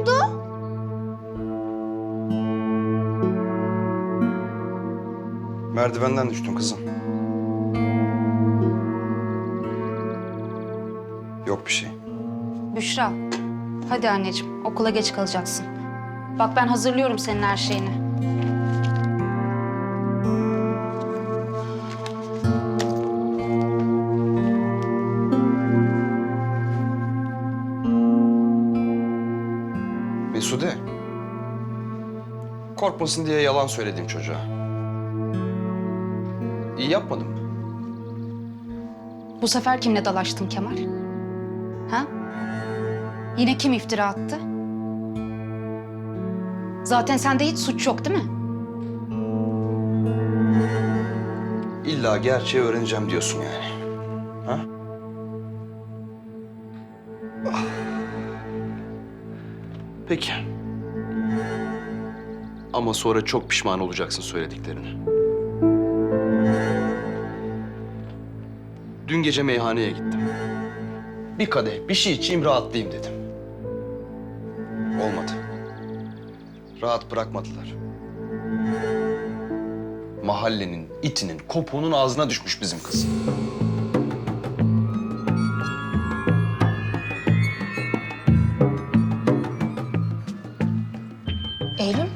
oldu? Merdivenden düştün kızım. Yok bir şey. Büşra, hadi anneciğim okula geç kalacaksın. Bak ben hazırlıyorum senin her şeyini. Mesude. Korkmasın diye yalan söyledim çocuğa. İyi yapmadım mı? Bu sefer kimle dalaştın Kemal? Ha? Yine kim iftira attı? Zaten sende hiç suç yok değil mi? İlla gerçeği öğreneceğim diyorsun yani. Ha? Ah. Peki. Ama sonra çok pişman olacaksın söylediklerine. Dün gece meyhaneye gittim. Bir kadeh bir şey içeyim rahatlayayım dedim. Olmadı. Rahat bırakmadılar. Mahallenin itinin, kopuğunun ağzına düşmüş bizim kız. Eylül mü?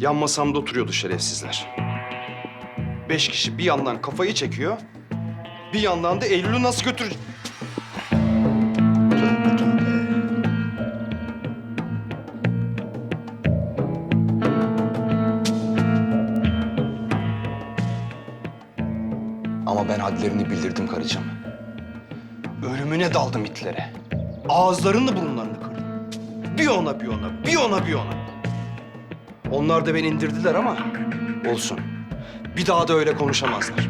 Yan masamda oturuyordu şerefsizler. Beş kişi bir yandan kafayı çekiyor, bir yandan da Eylül'ü nasıl götür... Tövbe tövbe. Ama ben hadlerini bildirdim karıcığım. Ölümüne daldım itlere. Ağızlarını burunlarını. Bir ona bir ona, bir ona bir ona. Onlar da beni indirdiler ama olsun. Bir daha da öyle konuşamazlar.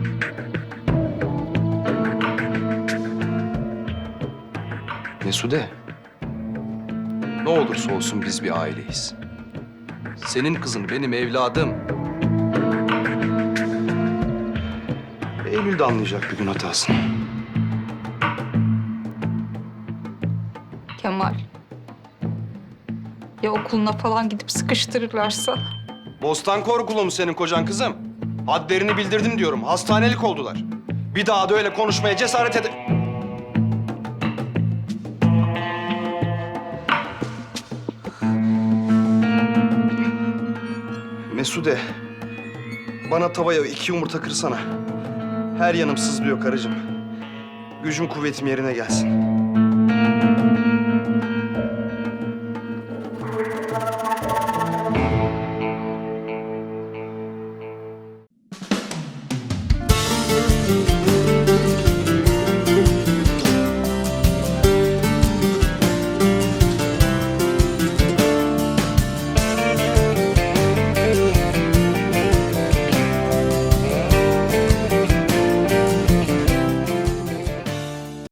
Mesude. Ne olursa olsun biz bir aileyiz. Senin kızın benim evladım. Eylül de anlayacak bir gün hatasını. Kemal. Ya okuluna falan gidip sıkıştırırlarsa? Bostan korkulu mu senin kocan kızım? Hadlerini bildirdim diyorum. Hastanelik oldular. Bir daha da öyle konuşmaya cesaret ede... Mesude, bana tavaya iki yumurta kırsana. Her yanım sızlıyor karıcığım. Gücüm kuvvetim yerine gelsin.